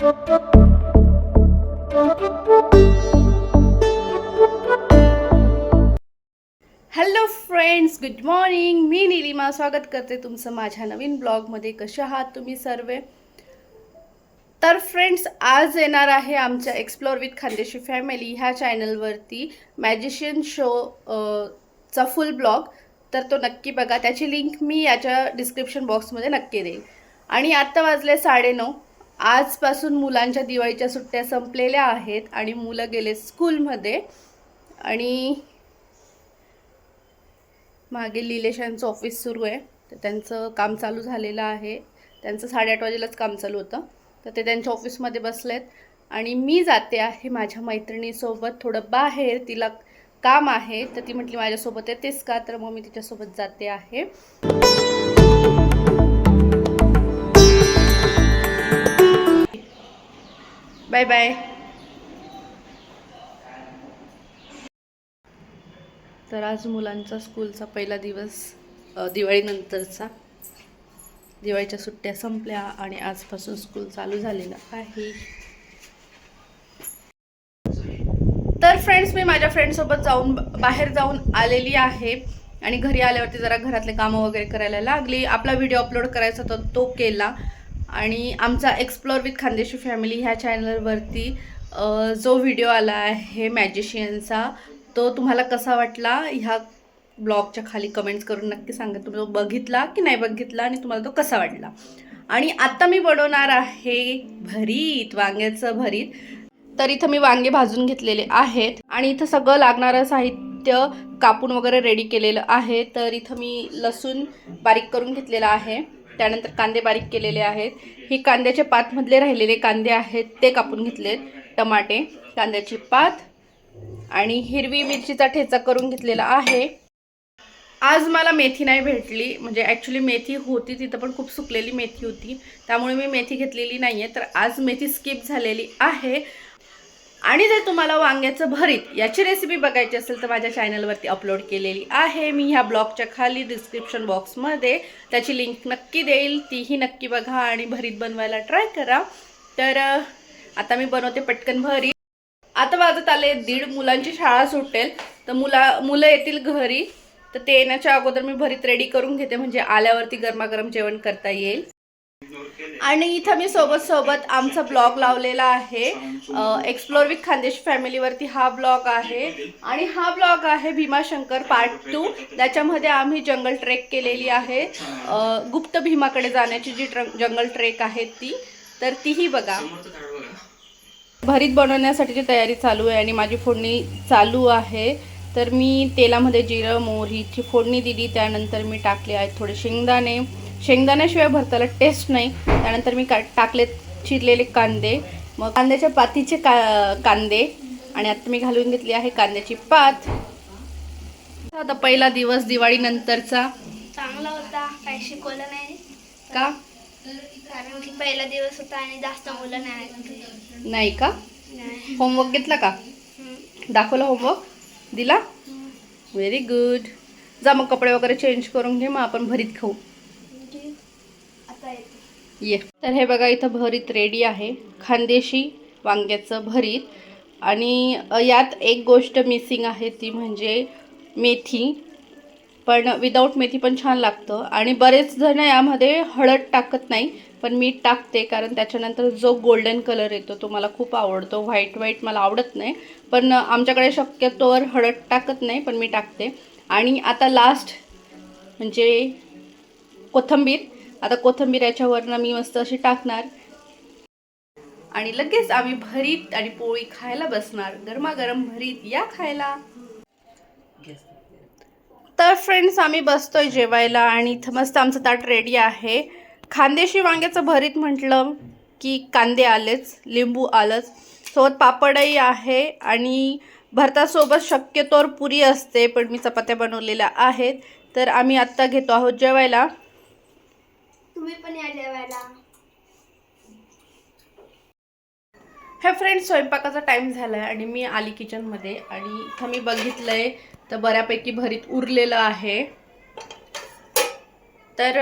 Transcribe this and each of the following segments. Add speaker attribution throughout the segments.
Speaker 1: Hello friends good morning मी निलिमा स्वागत करते तुमचं माझ्या नवीन ब्लॉगमध्ये. कसे आहात तुम्ही सर्व? तर फ्रेंड्स आज येणार आहे आमच्या एक्सप्लोर विथ खानदेशी फॅमिली ह्या चॅनलवरती मॅजिशियन शो चा फुल ब्लॉग तर तो नक्की बघा. त्याची लिंक मी याच्या डिस्क्रिप्शन बॉक्समध्ये नक्की देईल आणि आत्ता वाजले साडेनऊ. आजपासून मुलांच्या दिवाळीच्या सुट्ट्या संपलेल्या आहेत आणि मुलं गेले स्कूलमध्ये. आणि मागे लिलेशांचं ऑफिस सुरू आहे. तर त्यांचं काम चालू झालेलं आहे. त्यांचं साडेआठ वाजेलाच काम चालू होतं. तर ते त्यांच्या ऑफिसमध्ये बसलेत. आणि मी जाते आहे माझ्या मैत्रिणीसोबत थोडं बाहेर. तिला काम आहे. तर ती म्हटली माझ्यासोबत येतेस का? तर मग मी तिच्यासोबत जाते आहे. बाय बाय तर आज मुलांचा स्कूलचा पहिला दिवस दिवाळीनंतरचा. दिवाळीच्या सुट्ट्या संपल्या आणि आजपासून स्कूल चालू झालेला आहे. तर फ्रेंड्स मी माझ्या फ्रेंडसोबत जाऊन बाहेर जाऊन आलेली आहे. आणि घरी आल्यावरती जरा घरातले कामं वगैरे करायला लागली. आपला व्हिडिओ अपलोड करायचा होता तो केला. आणि आमचा एक्सप्लोर विथ खानदेशी फॅमिली ह्या चॅनलवरती जो व्हिडिओ आला आहे मॅजिशियनचा तो तुम्हाला कसा वाटला? ह्या ब्लॉगच्या खाली कमेंट्स करून नक्की सांगा. तुम्ही तो बघितला की नाही बघितला आणि तुम्हाला तो कसा वाटला? आणि आत्ता मी बनवणार आहे भरीत वांग्याचं भरीत. तर इथं मी वांगे भाजून घेतलेले आहेत आणि इथं सगळं लागणारं साहित्य कापून वगैरे रेडी केलेलं आहे. तर इथं मी लसूण बारीक करून घेतलेलं आहे. त्यानंतर कांदे बारीक केलेले आहेत. ही कांद्याच्या पातमधले राहिलेले कांदे आहेत ते कापून घेतलेत. टमाटे कांद्याची पात आणि हिरवी मिरचीचा ठेचा करून घेतलेला आहे. आज मला मेथी नाही भेटली. म्हणजे ॲक्च्युली मेथी होती तिथं पण खूप सुकलेली मेथी होती. त्यामुळे मी मेथी घेतलेली नाही आहे तर आज मेथी स्किप झालेली आहे. आणि जर तुम्हाला वांग्याचं भरीत याची रेसिपी बघायची असेल तर माझ्या चॅनलवरती अपलोड केलेली आहे. मी ह्या ब्लॉगच्या खाली डिस्क्रिप्शन बॉक्समध्ये त्याची लिंक नक्की देईल. तीही नक्की बघा आणि भरीत बनवायला ट्राय करा. तर आता मी बनवते पटकन भरीत. आता वाजत आले दीड मुलांची शाळा सुटेल. तर मुला मुलं येतील घरी. तर ते येण्याच्या अगोदर मी भरीत रेडी करून घेते. म्हणजे आल्यावरती गरमागरम जेवण करता येईल. आणि इथं मी सोबत सोबत आमचा ब्लॉग लावलेला आहे. एक्सप्लोर विथ खानदेश फॅमिलीवरती हा ब्लॉग आहे. आणि हा ब्लॉग आहे भीमाशंकर पार्ट टू त्याच्यामध्ये आम्ही जंगल ट्रेक केलेली आहे. गुप्त भीमाकडे जाण्याची जी ट्र जंगल ट्रेक आहे ती तर तीही बघा. भरीत बनवण्यासाठीची तयारी चालू आहे आणि माझी फोडणी चालू आहे तर मी तेलामध्ये जिरं मोहरीची फोडणी दिली. त्यानंतर मी टाकले आहेत थोडे शेंगदाणे. शेंगदाण्याशिवाय भरताला टेस्ट नाही. त्यानंतर मी का टाकले चिरलेले कांदे. मग कांद्याच्या पातीचे का कांदे. आणि आता मी घालून घेतली आहे कांद्याची पात. आता पहिला दिवस दिवाळीनंतरचा.
Speaker 2: चांगला होता. काही शिकवलं नाही.
Speaker 1: का?
Speaker 2: कारण की पहिला दिवस होता आणि जास्त मुलं नाही.
Speaker 1: नाही का? होमवर्क घेतला का. दाखवला होमवर्क दिला? व्हेरी गुड जा मग कपडे वगैरे चेंज करून घे मग आपण भरीत खाऊ. ये. तर हे बघा इथं भरीत रेडी आहे. खानदेशी वांग्याचं भरीत. आणि यात एक गोष्ट मिसिंग आहे ती म्हणजे मेथी. पण विदाऊट मेथी पण छान लागतं. आणि बरेच जण यामध्ये हळद टाकत नाही पण मी टाकते कारण त्याच्यानंतर जो गोल्डन कलर येतो तो मला खूप आवडतो. व्हाईट व्हाईट मला आवडत नाही. पण आमच्याकडे शक्यतोवर हळद टाकत नाही पण मी टाकते. आणि आता लास्ट म्हणजे कोथंबीर. आता कोथंबीर याच्यावरनं मी मस्त अशी टाकणार. आणि लगेच आम्ही भरीत आणि पोळी खायला बसणार. गरमागरम भरीत या खायला. तर फ्रेंड्स आम्ही बसतोय जेवायला आणि इथं मस्त आमचं ताट रेडी आहे. खांदेशी वांग्याचं भरीत म्हटलं की कांदे आलेच लिंबू आलंच. सोबत पापडही आहे आणि भरतासोबत शक्यतोवर पुरी असते पण मी चपात्या बनवलेल्या आहेत. तर आम्ही आत्ता घेतो आहोत जेवायला.
Speaker 2: तुम्ही पण या जेवायला.
Speaker 1: हे फ्रेंड स्वयंपाकाचा टाईम झाला आहे आणि मी आली किचनमध्ये आणि इथं मी बघितलं आहे तर बऱ्यापैकी भरीत उरलेलं आहे. तर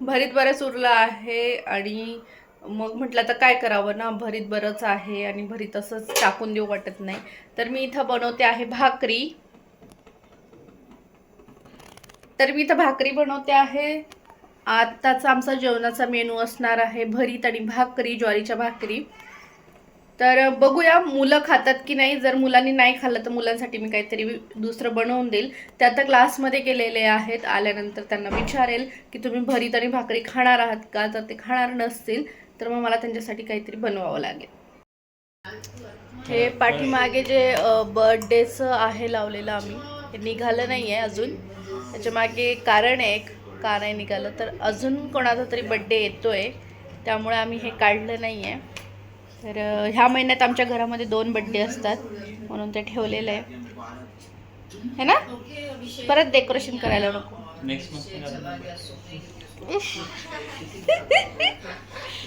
Speaker 1: भरीत बरंच उरलं आहे आणि मग म्हटलं तर काय करावं ना? भरीत बरंच आहे आणि भरीत असंच टाकून देऊ वाटत नाही. तर मी इथं बनवते आहे भाकरी. तर मी इथं भाकरी बनवते आहे. आत्ताचा आमचा जेवणाचा मेनू असणार आहे भरीत आणि भाकरी ज्वारीच्या भाकरी. तर बघूया मुलं खातात की नाही. जर मुलांनी नाही खाल्लं तर मुलांसाठी मी काहीतरी दुसरं बनवून देईल. ते आता क्लासमध्ये गेलेले आहेत. आल्यानंतर त्यांना विचारेल की तुम्ही भरीत आणि भाकरी खाणार आहात का? जर ते खाणार नसतील. तर मग मला त्यांच्यासाठी काहीतरी बनवावं लागेल. हे पाठीमागे जे बर्थडेचं आहे लावलेलं आम्ही. हे निघालं नाही आहे अजून. त्याच्यामागे कारण आहे. एक का नाही निघालं? तर अजून कोणाचा तरी बड्डे येतो आहे त्यामुळे आम्ही हे काढलं नाही आहे तर ह्या महिन्यात आमच्या घरामध्ये दोन बड्डे असतात. म्हणून ते ठेवलेलं आहे. है ना? परत डेकोरेशन करायला नको.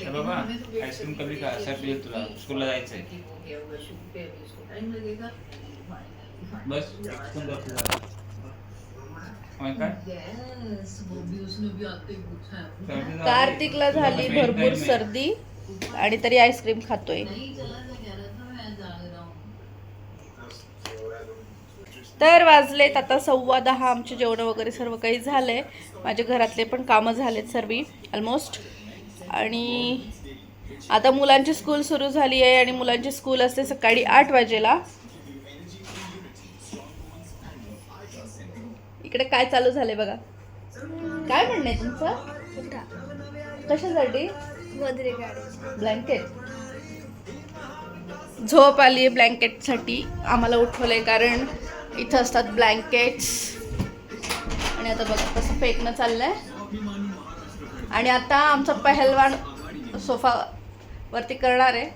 Speaker 3: बाबा आईस्क्रीम कधी का तुला. स्कूलला जायचंय. बस सुंदर तुझा होय काय सर्दी झाली.
Speaker 1: कार्तिकला झाली भरपूर. सर्दी आणि तरी आईस्क्रीम खातोय. तर वाजलेत आता सव्वा दहा आमचे जेवण वगैरे सर्व काही झालंय. माझ्या घरातले पण कामं झालेत सर्व ऑलमोस्ट आणि आता मुलांची स्कूल सुरू झाली आहे आणि मुलांची स्कूल असते सकाळी आठ वाजेला. इकडे काय चालू झालंय बघा? काय म्हणणं आहे तुमचं? कशासाठी?
Speaker 2: वदरे
Speaker 1: ब्लँकेट झोप आली ब्लँकेटसाठी. आम्हाला उठवलंय कारण इथं असतात ब्लँकेट्स. आणि आता बघा कसं फेकणं चाललंय. आणि आता आमचा पहलवान सोफा वरती करणार आहे.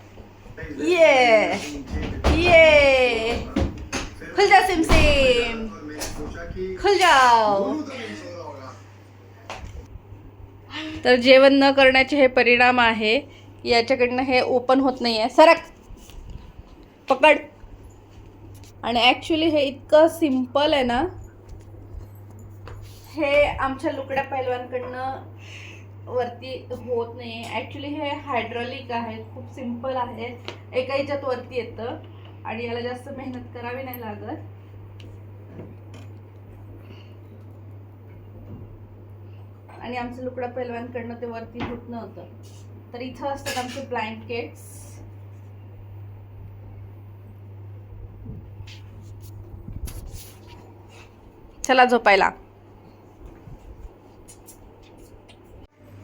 Speaker 1: ये ये खुल जा सिम सिम. खुल जाओ तर जेवण न करण्याचे हे परिणाम आहे. याच्याकडनं हे ओपन होत नाही आहे सरक पकड. आणि ॲक्च्युली हे इतकं सिंपल आहे ना. हे आमच्या लुकड्या पैलवांकडनं वरती होत नाही ॲक्च्युली हे हायड्रॉलिक आहे. खूप सिंपल आहे. एका याच्यात वरती येतं. आणि याला जास्त मेहनत करावी नाही लागत. आणि आमचं लुकडा पैलवांकडनं ते वरती होत नव्हतं. तर इथं असतात आमचे ब्लँकेट्स चला झोपायला.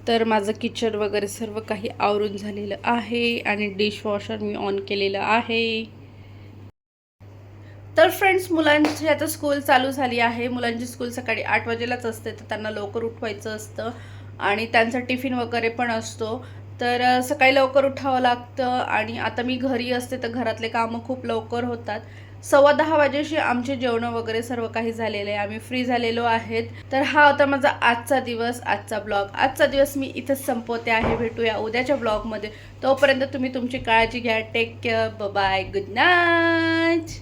Speaker 1: तर माझं किचन वगैरे सर्व काही आवरून झालेलं आहे आणि डिशवॉशर मी ऑन केलेलं आहे. फ्रेंड्स मुलांची आता स्कूल चालू झाली आहे. मुलांची स्कूल सकाळी आठ वाजेलाच असते तर त्यांना लवकर उठवायचं असतं आणि त्यांचा टिफिन वगैरे पण असतो. तर सकाळी लवकर उठावं लागतं आणि आता मी घरी असते तर घरातले कामं खूप लवकर होतात. सव्वा दहा वाजेशी आमचे जेवणं वगैरे सर्व काही झालेले आहे. आम्ही फ्री झालेलो आहेत. तर हा होता माझा आजचा दिवस आजचा ब्लॉग आजचा दिवस मी इथंच संपवते आहे. भेटूया उद्याच्या ब्लॉगमध्ये तोपर्यंत तुम्ही तुमची काळजी घ्या. Take care bye good night